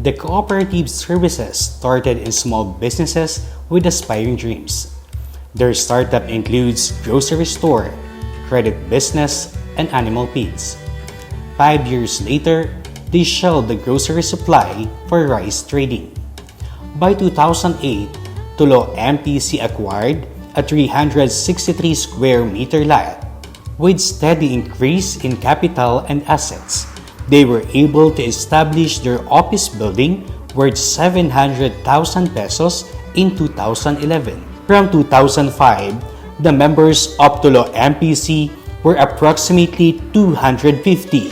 The cooperative services started in small businesses with aspiring dreams. Their startup includes grocery store, credit business, and animal feeds. Five years later, they shelved the grocery supply for rice trading. By 2008, Tulo MPC acquired a 363 square meter lot. With steady increase in capital and assets, they were able to establish their office building worth 700,000 pesos in 2011. From 2005, the members of Tulo MPC were approximately 250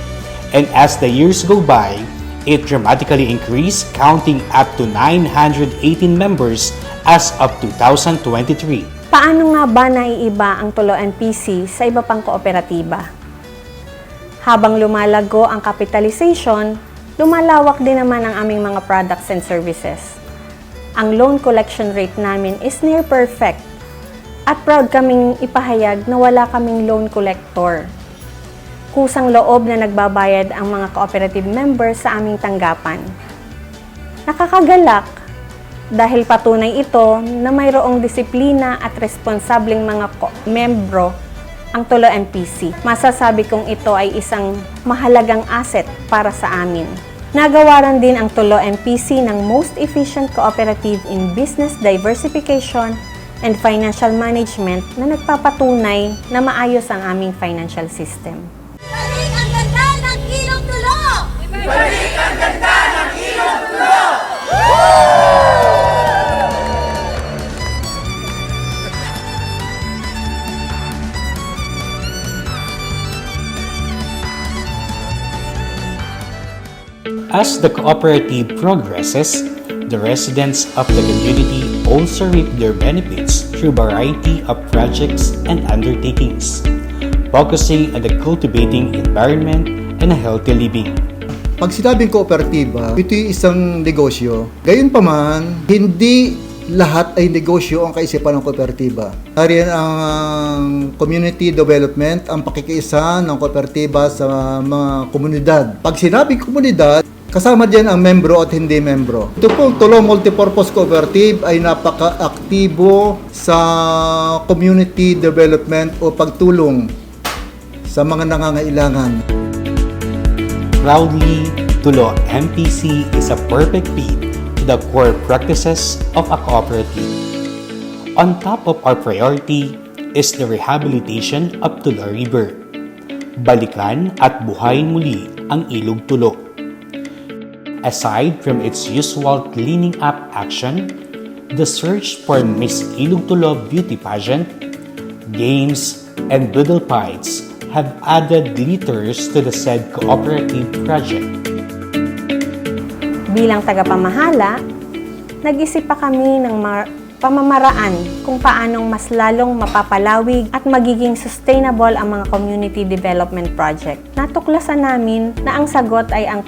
and as the years go by, it dramatically increased counting up to 918 members as of 2023. Paano nga ba naiiba ang Tulo NPC sa iba pang kooperatiba? Habang lumalago ang capitalization, lumalawak din naman ang aming mga products and services. Ang loan collection rate namin is near perfect at proud kaming ipahayag na wala kaming loan collector. Kusang loob na nagbabayad ang mga cooperative members sa aming tanggapan. Nakakagalak dahil patunay ito na mayroong disiplina at responsableng mga membro ang Tulo MPC. Masasabi kong ito ay isang mahalagang asset para sa amin. Nagawaran din ang Tulo MPC ng most efficient cooperative in business diversification and financial management na nagpapatunay na maayos ang aming financial system. Balik ang ganda ng ilong tulo! As the cooperative progresses, the residents of the community also reap their benefits through variety of projects and undertakings, focusing on the cultivating environment and a healthy living. Pag sinabing kooperatiba, ito yung isang negosyo. Gayunpaman, hindi lahat ay negosyo ang kaisipan ng kooperatiba. Nariyan ang community development, ang pakikiisa ng kooperatiba sa mga komunidad. Pag sinabing komunidad, kasama diyan ang membro at hindi membro. Ito pong Tulo Multipurpose Cooperative ay napaka-aktibo sa community development o pagtulong sa mga nangangailangan. Proudly, Tulo MPC is a perfect fit to the core practices of a cooperative. On top of our priority is the rehabilitation of Tulo River. Balikan at buhayin muli ang Ilog Tulo. Aside from its usual cleaning up action, the search for Miss Ilog Tulo beauty pageant, games, and doodle fights have added glitters to the said cooperative project. Bilang tagapamahala, nag-isip pa kami ng mar- pamamaraan kung paanong mas lalong mapapalawig at magiging sustainable ang mga community development project. Natuklasan namin na ang sagot ay ang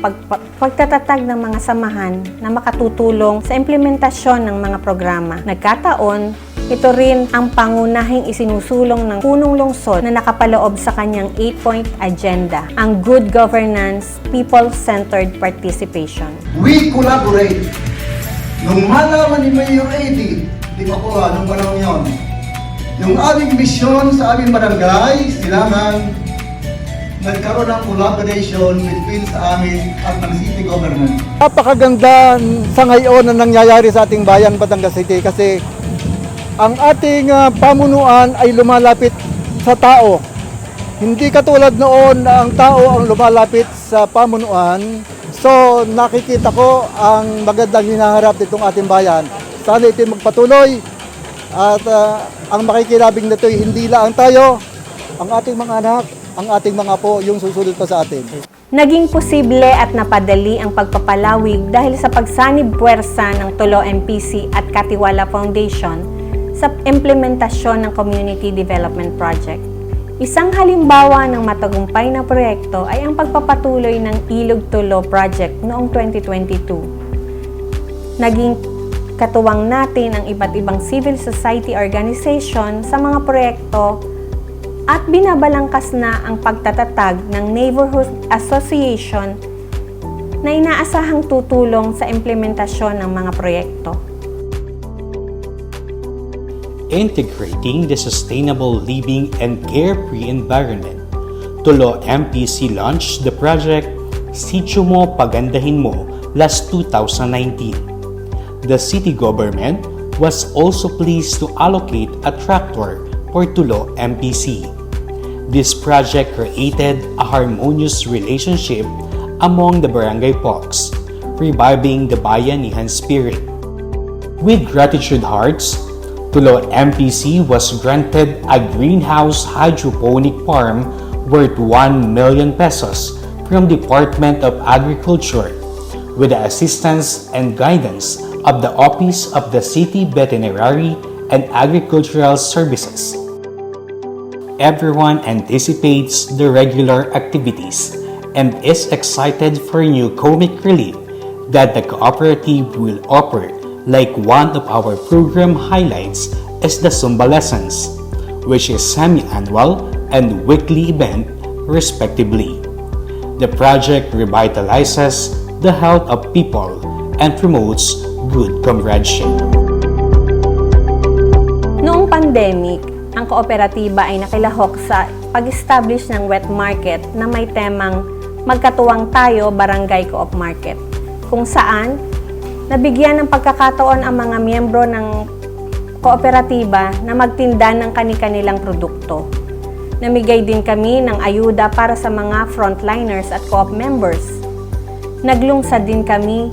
pagtatatag ng mga samahan na makatutulong sa implementasyon ng mga programa. Nagkataon, ito rin ang pangunahing isinusulong ng punong lungsod na nakapaloob sa kanyang 8-point agenda, ang Good Governance, People-Centered Participation. We collaborate. Nung malaman ni Mayor Eddie, di ba ko ha, nung panahon yun, yung aming misyon sa aming barangay, silangan, nagkaroon ng collaboration between sa amin at ng city government. Napakaganda sa ngayon na nangyayari sa ating bayan, Batangas City, kasi ang ating ah, pamunuan ay lumalapit sa tao. Hindi katulad noon na ang tao ang lumalapit sa pamunuan. So nakikita ko ang magandang hinaharap nitong ating bayan. Sana ito magpatuloy at ah, ang makikilabing nito ay hindi lang tayo, ang ating mga anak, ang ating mga po, yung susunod pa sa atin. Naging posible at napadali ang pagpapalawig dahil sa pagsanib puwersa ng Tulo MPC at Katiwala Foundation sa implementasyon ng Community Development Project. Isang halimbawa ng matagumpay na proyekto ay ang pagpapatuloy ng Ilog Tulo Project noong 2022. Naging katuwang natin ang iba't ibang civil society organization sa mga proyekto at binabalangkas na ang pagtatatag ng Neighborhood Association na inaasahang tutulong sa implementasyon ng mga proyekto. integrating the sustainable living and carefree environment. Tulo MPC launched the project Sitio Mo Pagandahin Mo last 2019. The city government was also pleased to allocate a tractor for Tulo MPC. This project created a harmonious relationship among the barangay folks, reviving the bayanihan spirit. With gratitude hearts, Tulo MPC was granted a greenhouse hydroponic farm worth 1 million pesos from Department of Agriculture with the assistance and guidance of the Office of the City Veterinary and Agricultural Services. Everyone anticipates the regular activities and is excited for new comic relief that the cooperative will offer like one of our program highlights is the Zumba lessons, which is semi-annual and weekly event respectively. The project revitalizes the health of people and promotes good comradeship. Noong pandemic, ang kooperatiba ay nakilahok sa pag-establish ng wet market na may temang Magkatuwang Tayo Barangay Co-op Market, kung saan nabigyan ng pagkakataon ang mga miyembro ng kooperatiba na magtinda ng kani-kanilang produkto. Namigay din kami ng ayuda para sa mga frontliners at co-op members. Naglungsad din kami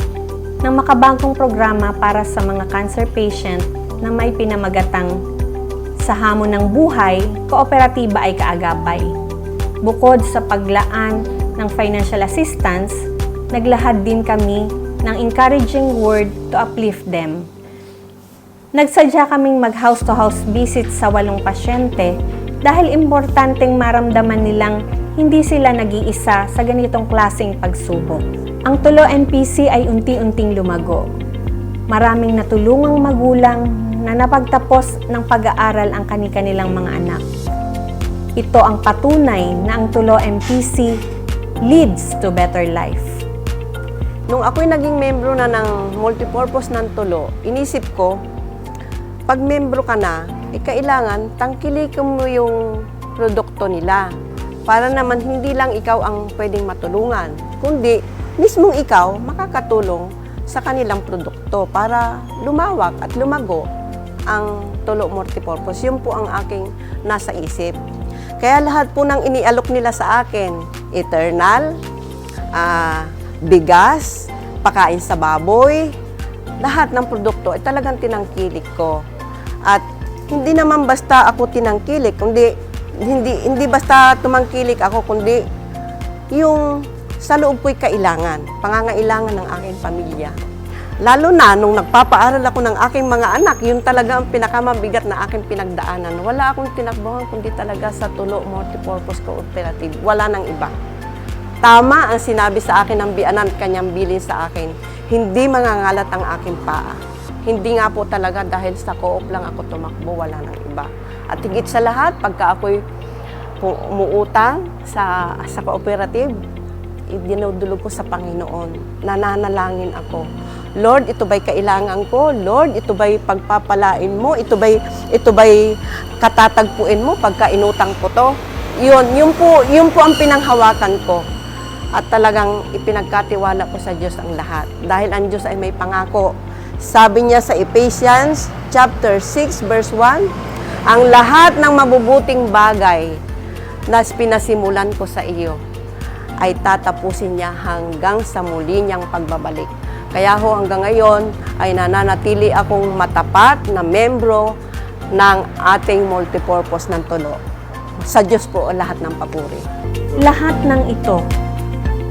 ng makabangkong programa para sa mga cancer patient na may pinamagatang sa hamon ng buhay, kooperatiba ay kaagapay. Bukod sa paglaan ng financial assistance, naglahad din kami ng encouraging word to uplift them. Nagsadya kaming mag house-to-house visit sa walong pasyente dahil importanteng maramdaman nilang hindi sila nag-iisa sa ganitong klaseng pagsubok. Ang Tulo NPC ay unti-unting lumago. Maraming natulungang magulang na napagtapos ng pag-aaral ang kani-kanilang mga anak. Ito ang patunay na ang Tulo MPC leads to better life. Nung ako'y naging membro na ng multipurpose ng tulo, inisip ko, pag membro ka na, eh, kailangan tangkilikin mo yung produkto nila. Para naman hindi lang ikaw ang pwedeng matulungan, kundi mismong ikaw makakatulong sa kanilang produkto para lumawak at lumago ang tulo multipurpose. Yun po ang aking nasa isip. Kaya lahat po ng inialok nila sa akin, eternal, ah, bigas, pakain sa baboy, lahat ng produkto ay talagang tinangkilik ko. At hindi naman basta ako tinangkilik, kundi hindi hindi basta tumangkilik ako kundi yung sa loob ko'y kailangan, pangangailangan ng aking pamilya. Lalo na nung nagpapaaral ako ng aking mga anak, yun talaga ang pinakamabigat na aking pinagdaanan. Wala akong tinakbuhan kundi talaga sa Tulo Multipurpose Cooperative. Wala nang iba. Tama ang sinabi sa akin ng bianan kanyang bilin sa akin. Hindi mangangalat ang aking paa. Hindi nga po talaga dahil sa co-op lang ako tumakbo, wala nang iba. At higit sa lahat, pagka ako'y umuutang sa, sa cooperative, idinudulog ko sa Panginoon. Nananalangin ako. Lord, ito ba'y kailangan ko? Lord, ito ba'y pagpapalain mo? Ito ba'y, ito ba'y katatagpuin mo pagka inutang ko to? Yun, yun po, yun po ang pinanghawakan ko. At talagang ipinagkatiwala ko sa Diyos ang lahat. Dahil ang Diyos ay may pangako. Sabi niya sa Ephesians chapter 6 verse 1, ang lahat ng mabubuting bagay na pinasimulan ko sa iyo ay tatapusin niya hanggang sa muli niyang pagbabalik. Kaya ho hanggang ngayon ay nananatili akong matapat na membro ng ating multipurpose ng tulo. Sa Diyos po lahat ng papuri. Lahat ng ito,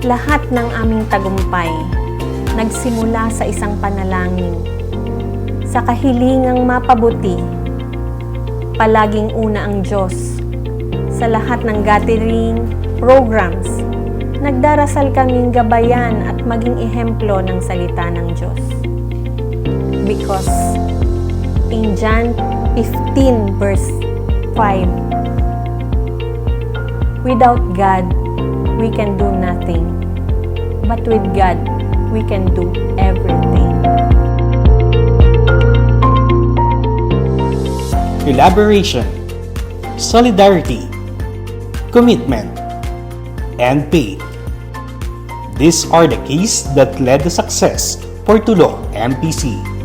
lahat ng aming tagumpay, nagsimula sa isang panalangin. Sa kahilingang mapabuti, palaging una ang Diyos. Sa lahat ng gathering, programs, nagdarasal kaming gabayan at maging ehemplo ng salita ng Diyos. Because in John 15 verse 5, Without God, we can do nothing. But with God, we can do everything. collaboration, solidarity, commitment, and faith. These are the keys that led to success for Tulo MPC.